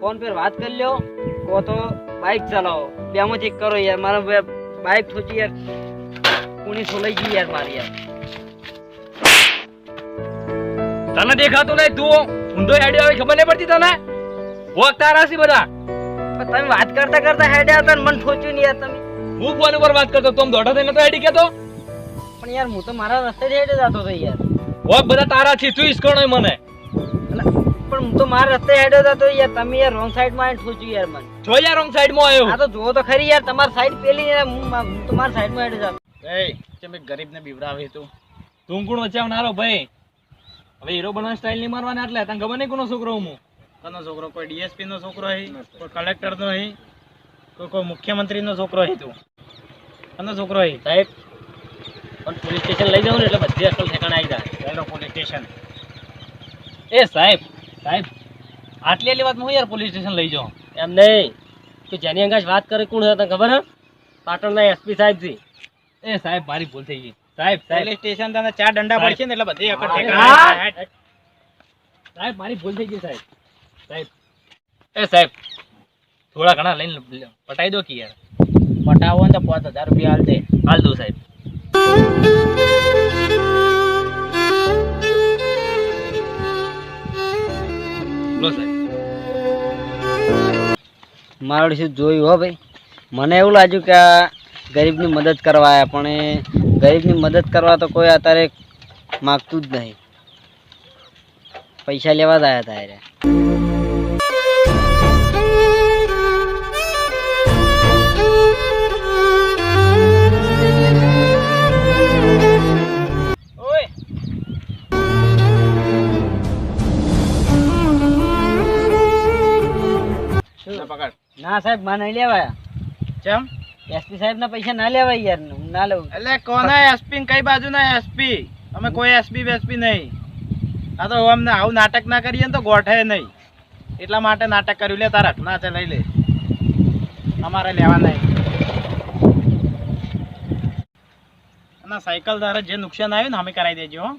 Phone પર વાત કરી લ્યો. કો તો બાઇક ચલાવો. બેમાં ચેક કરો યાર. મારા બે- બાઇક થોચી યાર કુણી સોલાઈ ગઈ યાર મારી યાર. તને દેખાતું નહીં તું. ઊંધો હેડ્યો આવે ખબર નહીં પડતી તને? વોક તારા છે બધા. તમે વાત કરતા કરતા હેડ્યા હતા મને ઠોચ્યું નહીં યાર તમે. હું ફોન ઉપર વાત કરતો તમ દોઢા થઈને તો હેડી કેતો પણ યાર હું તો મારા રસ્તે હેડે જતો હતો યાર. વોક બધા તારા છે, તું ઈસકણો મને. પણ હું તો મારા રસ્તે હેડો હતો તો યાર તમે યાર રોંગ સાઈડમાં આવીને ઠોચ્યું યાર મને. જોયા રોંગ સાઈડમાં આવ્યો. આ તો જો તો ખરી યાર તમારી સાઈડ પેલી યાર હું હું તો મારી સાઈડમાં હેડે જતો એ તમે ગરીબને બીવરાવે તું? તું કોણ વચાવનારો ભાઈ. હવે હીરો બનવા સ્ટાઈલ નહીં મારવાના એટલે તને ખબર નહીં કોનો છોકરો હું? કોનો છોકરો? કોઈ ડીએસપી નો છોકરો હે? કોઈ કલેક્ટર નો હે? કોઈ કોઈ મુખ્યમંત્રી નો છોકરો હે તું? કોનો છોકરો હે? સાહેબ પણ પોલીસ સ્ટેશન લઈ જાવ ને એટલે બધી અસલ ઠેકાણે આવી જાય. પોલીસ સ્ટેશન એ સાહેબ સાહેબ આટલી આટલી વાત હું યાર પોલીસ સ્ટેશન લઈ જાઉં. એમ નહીં. તું જેની અંગાજ વાત કરે કોણ હતા ખબર હે? પાટણના એસપી સાહેબ એ સાહેબ મારી ભૂલ થઈ ગઈ. સાહેબ સાહેબ. પોલીસ સ્ટેશન તને ચાર દંડા પડશે ને એટલે બધી અકડ સાહેબ મારી ભૂલ થઈ ગઈ સાહેબ. સાહેબ. એ સાહેબ થોડા ઘણા લઈને પટાઈ દો કે યાર. પટાવો ને તો પાંચ હજાર રૂપિયા હાલ દે. હાલ દો સાહેબ. લો સાહેબ. મારું શું જોયું હો ભાઈ. મને એવું લાગ્યું કે આ ગરીબની મદદ કરવા આવ્યા પણ ગરીબની મદદ કરવા તો કોઈ અત્યારે માગતું જ નહીં. પૈસા લેવા જ આવ્યા હતા ના સાહેબમાં નહીં લેવાયા. ચમ? એસપી સાહેબ ના પૈસા ના લેવાય યાર હું ના લેવું એટલે કોના એસપી કઈ બાજુ ના એસપી? અમે કોઈ એસપી બેસપી નહીં. આ તો અમને આવું નાટક ના કરીએ ને તો ગોઠે નહીં. એટલા માટે નાટક કર્યું. લે તારા ના છે લઈ લે. અમારે લેવા નહીં અને સાયકલ દ્વારા જે નુકસાન આવ્યું ને અમે કરાવી દેજો હો.